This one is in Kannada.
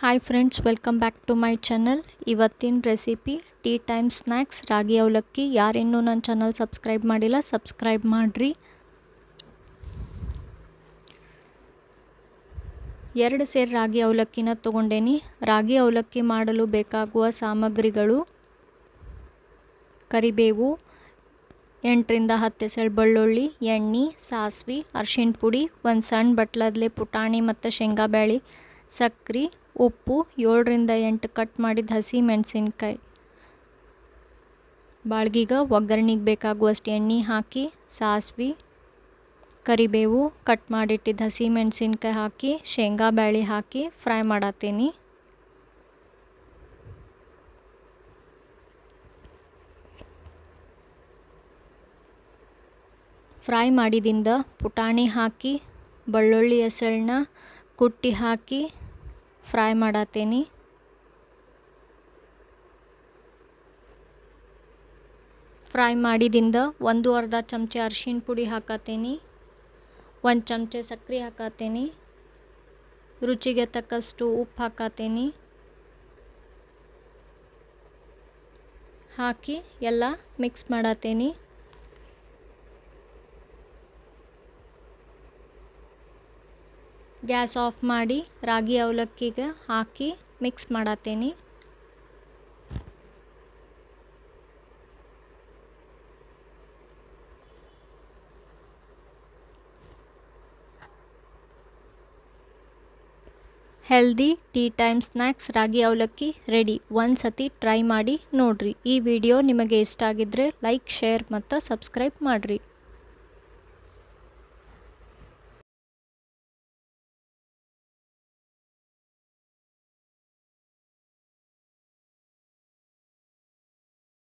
Hi friends welcome back to my channel ಇವತ್ತಿನ recipe tea time snacks ragi ಅವಲಕ್ಕಿ. ಯಾರಿನ್ನೂ ನನ್ನ ಚಾನಲ್ ಸಬ್ಸ್ಕ್ರೈಬ್ ಮಾಡಿಲ್ಲ ಸಬ್ಸ್ಕ್ರೈಬ್ ಮಾಡಿರಿ. ಎರಡು ಸೇರು ರಾಗಿ ಅವಲಕ್ಕಿನ ತೊಗೊಂಡೇನಿ. ರಾಗಿ ಅವಲಕ್ಕಿ ಮಾಡಲು ಬೇಕಾಗುವ ಸಾಮಗ್ರಿಗಳು ಕರಿಬೇವು, ಎಂಟರಿಂದ ಹತ್ತು ಎಸಳು ಬೆಳ್ಳುಳ್ಳಿ, ಎಣ್ಣೆ, ಸಾಸ್ವಿ, ಅರ್ಶಿಣ ಪುಡಿ, ಒಂದು ಸಣ್ಣ ಬಟ್ಲದ್ಲೆ ಪುಟಾಣಿ ಮತ್ತು ಶೇಂಗಾ ಸಕ್ಕರೆ ಸಕ್ರೆ ಉಪ್ಪು ಏಳರಿಂದ ಎಂಟು ಕಟ್ ಮಾಡಿದ ಹಸಿ ಮೆಣಸಿನ್ಕಾಯಿ. ಬಾಳ್ಗಿಗೆ ಒಗ್ಗರಣೆಗೆ ಬೇಕಾಗುವಷ್ಟು ಎಣ್ಣೆ ಹಾಕಿ, ಸಾಸ್ವೆ, ಕರಿಬೇವು ಕಟ್ ಮಾಡಿಟ್ಟಿದ್ದ ಹಸಿ ಮೆಣಸಿನ್ಕಾಯಿ ಹಾಕಿ, ಶೇಂಗಾ ಬ್ಯಾಳಿ ಹಾಕಿ ಫ್ರೈ ಮಾಡತ್ತೀನಿ ಫ್ರೈ ಮಾಡಿದಿಂದ ಪುಟಾಣಿ ಹಾಕಿ, ಬೆಳ್ಳುಳ್ಳಿ ಹೆಸಳನ್ನ ಕುಟ್ಟಿ ಹಾಕಿ ಫ್ರೈ ಮಾಡತ್ತೀನಿ. ಫ್ರೈ ಮಾಡಿದಿಂದ ಒಂದು ಅರ್ಧ ಚಮಚ ಅರ್ಶಿಣ ಪುಡಿ ಹಾಕತ್ತೀನಿ. ಒಂದು ಚಮಚ ಸಕ್ಕರೆ ಹಾಕತ್ತೀನಿ. ರುಚಿಗೆ ತಕ್ಕಷ್ಟು ಉಪ್ಪು ಹಾಕತ್ತೀನಿ. ಹಾಕಿ ಎಲ್ಲ ಮಿಕ್ಸ್ ಮಾಡತ್ತೀನಿ. ಗ್ಯಾಸ್ ಆಫ್ ಮಾಡಿ ರಾಗಿ ಅವಲಕ್ಕಿಗೆ ಹಾಕಿ mix ಮಾಡತ್ತೀನಿ. Healthy tea time snacks ragi ಅವಲಕ್ಕಿ ರೆಡಿ ಒಂದು ಸತಿ ಟ್ರೈ ಮಾಡಿ ನೋಡಿರಿ. ಈ ವಿಡಿಯೋ ನಿಮಗೆ ಇಷ್ಟ ಆಗಿದ್ರೆ ಲೈಕ್ ಶೇರ್ ಮತ್ತು ಸಬ್ಸ್ಕ್ರೈಬ್ ಮಾಡಿರಿ.